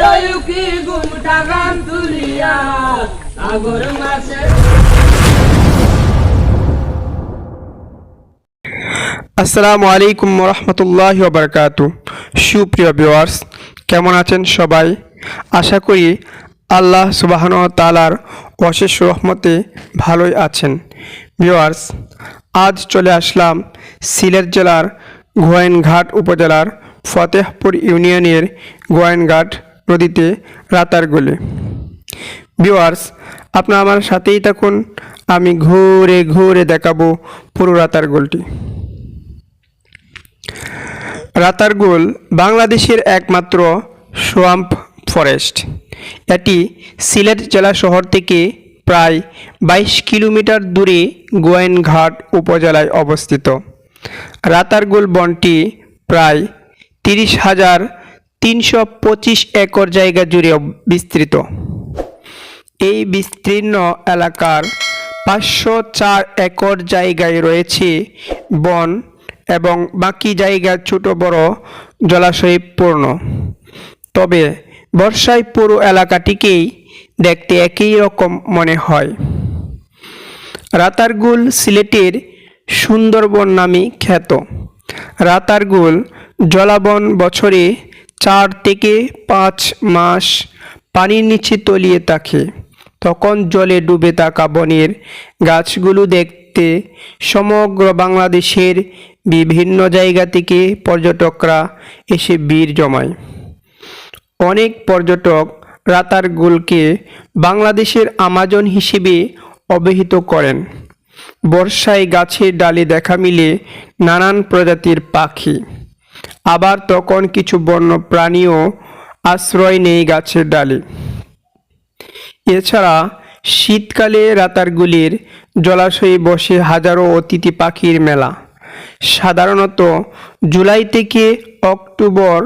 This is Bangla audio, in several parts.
তয়ুকি ঘুমটা গান তুলিয়া সাগর মাসে আসসালামু আলাইকুম রহমতুল্লাহ বারকাত সুপ্রিয় ভিউয়ার্স, কেমন আছেন সবাই? আশা করি আল্লাহ সুবাহন তালার অশেষ রহমতে ভালোই আছেন। ভিউয়ার্স, আজ চলে আসলাম সিলেট জেলার গোয়াইনঘাট উপজেলার ফতেহপুর ইউনিয়নের গোয়াইনঘাট নদীতে রাতারগুলে ভিউয়ার্স আপনারা আমার সাথেই থাকুন। আমি ঘুরে ঘুরে দেখাবো পুরো রাতারগুলটি রাতারগুল বাংলাদেশের একমাত্র সোয়াম্প ফরেস্ট। এটি সিলেট জেলা শহর থেকে প্রায় বাইশ কিলোমিটার দূরে গোয়েনঘাট উপজেলায় অবস্থিত। রাতারগুল বনটি প্রায় তিরিশ হাজার তিনশো পঁচিশ একর জায়গা জুড়ে বিস্তৃত। এই বিস্তীর্ণ এলাকার পাঁচশো চার একর জায়গায় রয়েছে বন এবং বাকি জায়গা ছোট বড় জলাশয়ে পূর্ণ তবে বর্ষায় পুরো এলাকাটিকেই দেখতে একই রকম মনে হয়। রাতারগুল সিলেটের সুন্দরবন নামে খ্যাত। রাতারগুল জলাবন বছরে চার থেকে পাঁচ মাস পানির নিচে তলিয়ে থাকে। তখন জলে ডুবে থাকা বনের গাছগুলো দেখতে সমগ্র বাংলাদেশের বিভিন্ন জায়গা থেকে পর্যটকরা এসে ভিড় জমায়। অনেক পর্যটক রাতারগুলকে বাংলাদেশের আমাজন হিসেবে অবহিত করেন। বর্ষায় গাছের ডালে দেখা মিলে নানান প্রজাতির পাখি। আবার তখন কিছু বন্য প্রাণীও আশ্রয় নেই গাছের ডালে। এছাড়া শীতকালে রাতারগুলির জলাশয়ে বসে হাজারো অতিথি পাখির মেলা। সাধারণত জুলাই থেকে অক্টোবর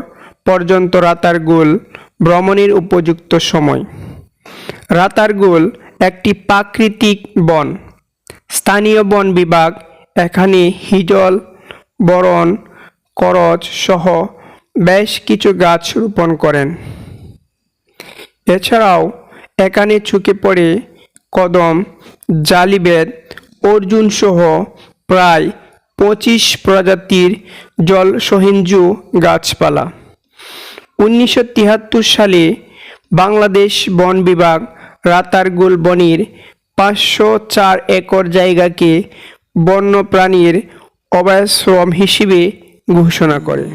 পর্যন্ত রাতারগুল ভ্রমণের উপযুক্ত সময়। রাতারগুল একটি প্রাকৃতিক বন। স্থানীয় বন বিভাগ এখানে হিজল, বরণ করচ সহ বেশ কিছু গাছ রোপণ করেন। এছাড়াও এখানে চুকে পড়ে কদম জালিবেদ অর্জুন সহ প্রায় পঁচিশ প্রজাতির জল সহিঞ্জু গাছপালা। উনিশশো তিয়াত্তর সালে বাংলাদেশ বন বিভাগ রাতারগুল বনের পাঁচশো চার একর জায়গাকে বন্যপ্রাণীর অভয়াশ্রম হিসেবে ঘোষণা করে।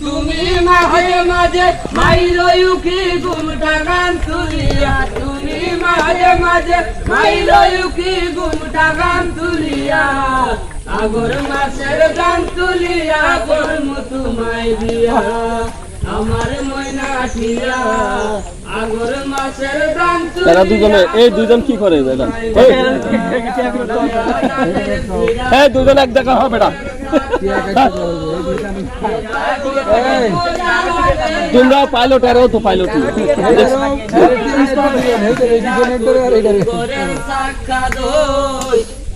তুমি মাঝে মাঝে মাইরয়ু কি ঘুমটা গান তুলিয়া তুমি মাঝে মাঝে মাইরয়ু কি ঘুমটা গান তুলিয়া আগর মাসের গান তুলিয়া করমু তোমায় দিয়া দুজনে এই দুজন কি করে বেটা এই দুজন এক দেখা হবে বেটা তোমরা পাইলট এরাও তো পাইলট সাক্ষাৎ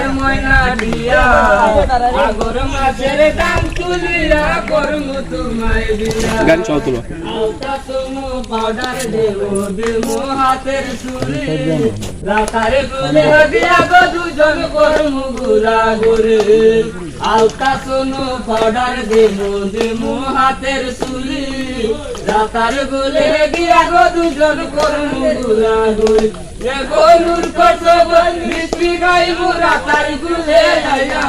আমার ময়না দিয়া। আগর মাছের দাম তুলিয়া করমু তোমায় দিয়া। গান চাও তুলো। তুমু পাউডার দেবো হাতের রাতারে দিয়া গো দুজন করমু গুরা গুরে আলতা সুনু পাউডার দেবো দেবো হাতের চুরি রাতার গুলে দিয়া গো দুজন করমু গুলা গুরে এ গনুর কত বই মিষ্টি গাইবু রাতার গুলে আয়া।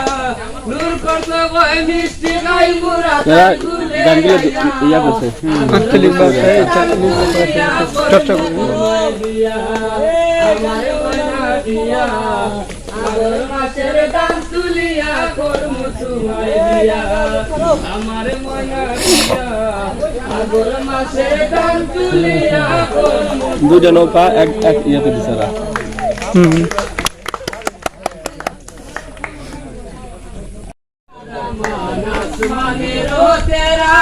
নূর কত বই মিষ্টি গাইবু রাতার গুলে গানগুলো আয়া। ইয়া করছে। আঞ্চলিক ভাষায় চর্চা করব আমার দিয়া আগর মাছের দাম আমার ময়না দিয়া আগর মাছের দাম তুলিয়া করমু দুইটা নৌকা এক এক ইয়েতে দিছে এরা হুম আসমানেরও তেরা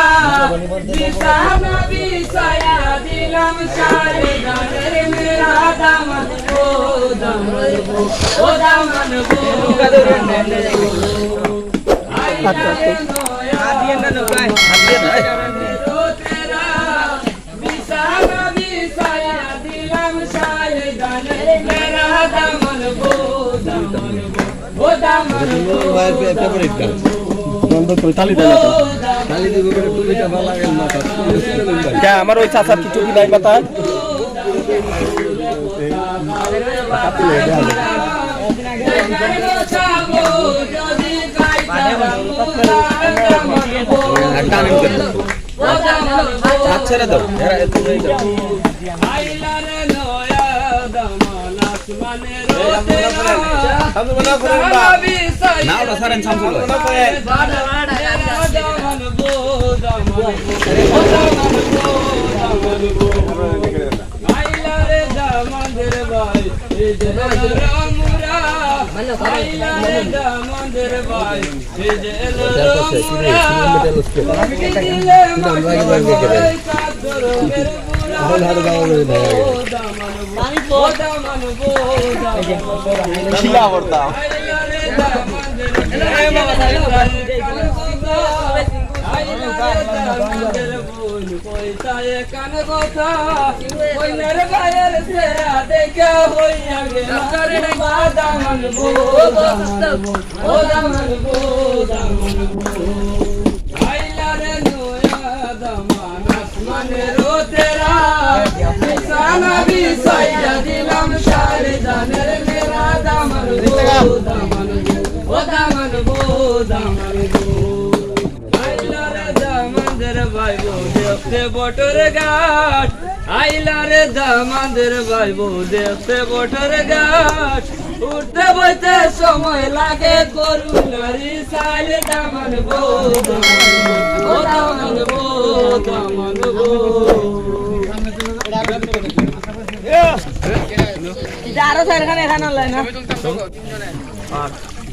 বিছানা বিছায়া দিলাম সারে গানের দামন গো বন্ধ করে তালি দেয় না আমার ওই চাচার কিছু কি নাই ছেড়ে দাও আসমানের না সারেন শামসুল ভাই দমন গো দিলাম সারে জানের মেরা দামন গো ও দামন গো দামন গো বটর গাছ আইলারে দামাদের ভাইবো দেখতে বটর গাছ উঠতে বইতে সময় লাগে করুণারি সাইলে দামান গো দামান ও দামান আরও চারখানে এখানে অনলাইন না?